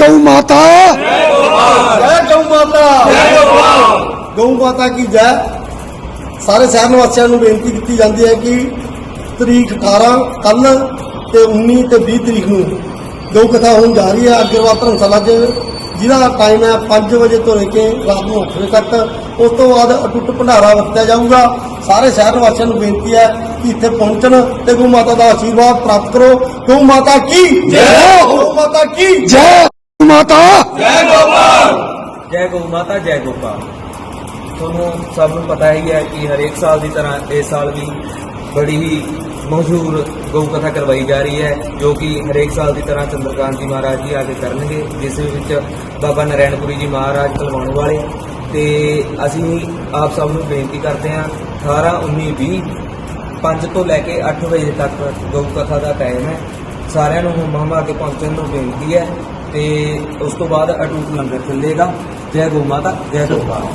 ਗਊ ਮਾਤਾ ਜੈ ਗਊ ਮਾਤਾ ਜੈ ਗਊ ਮਾਤਾ ਕੀ ਜੈ ਸਾਰੇ ਸ਼ਹਿਰ ਨਿਵਾਸੀਆਂ ਨੂੰ ਬੇਨਤੀ ਕੀਤੀ ਜਾਂਦੀ ਹੈ ਕਿ ਤਰੀਕ 18 ਕੱਲ ਤੇ 19 ਤੇ 20 ਤਰੀਕ ਨੂੰ ਗਊ ਕਥਾ ਹੋਣ ਜਾ ਰਹੀ ਹੈ ਅੱਗੇ ਧਰਮਸ਼ਾਲਾ 'ਚ ਜਿਹਦਾ ਟਾਈਮ ਹੈ 5 ਵਜੇ ਤੋਂ ਲੈ ਕੇ ਰਾਤ ਨੂੰ 8 ਵਜੇ ਤੱਕ ਉਸ ਤੋਂ ਬਾਅਦ ਅਟੁੱਟ ਭੰਡਾਰਾ ਵਰਤਿਆ ਜਾਊਗਾ ਸਾਰੇ ਸ਼ਹਿਰ ਨਿਵਾਸੀਆਂ ਨੂੰ ਬੇਨਤੀ ਹੈ ਕਿ ਇੱਥੇ ਪਹੁੰਚਣ ਤੇ ਗਊ ਮਾਤਾ ਦਾ ਆਸ਼ੀਰਵਾਦ ਪ੍ਰਾਪਤ ਕਰੋ ਗਊ ਮਾਤਾ ਕੀ ਜੈ ਗਊ ਮਾਤਾ ਕੀ ਜੈ ਮਾਤਾ। ਜੈ ਗਊ ਮਾਤਾ ਜੈ ਗੋਪਾਲ। ਤੁਹਾਨੂੰ ਸਭ ਨੂੰ ਪਤਾ ਹੀ ਹੈ ਕਿ ਹਰੇਕ ਸਾਲ ਦੀ ਤਰ੍ਹਾਂ ਇਸ ਸਾਲ ਵੀ ਬੜੀ ਹੀ ਮਸ਼ਹੂਰ ਗਊ ਕਥਾ ਕਰਵਾਈ ਜਾ ਰਹੀ ਹੈ ਜੋ ਕਿ ਹਰੇਕ ਸਾਲ ਦੀ ਤਰ੍ਹਾਂ ਚੰਦਰਕਾਂਤ ਜੀ ਮਹਾਰਾਜ ਜੀ ਆ ਕੇ ਕਰਨਗੇ ਜਿਸ ਵਿੱਚ ਬਾਬਾ ਨਰੈਣਪੁਰੀ ਜੀ ਮਹਾਰਾਜ ਕਲਵਾਉਣ ਵਾਲੇ। ਤੇ ਅਸੀਂ ਆਪ ਸਭ ਨੂੰ ਬੇਨਤੀ ਕਰਦੇ ਹਾਂ 18 19 20 5 ਤੋਂ ਲੈ ਕੇ 8 ਵਜੇ ਤੱਕ ਗਊ ਕਥਾ ਦਾ ਟਾਈਮ ਹੈ। ਸਾਰਿਆਂ ਨੂੰ ਮਹਮਾ ਕੇ ਪਹੁੰਚਣ ਨੂੰ ਬੇਨਤੀ ਹੈ ਤੇ ਉਸ ਤੋਂ ਬਾਅਦ ਅਟੂਟ ਲੰਗਰ ਚੱਲੇਗਾ ਜੈ ਗੋ ਮਾਤਾ ਜੈ ਗੋਪਾਲ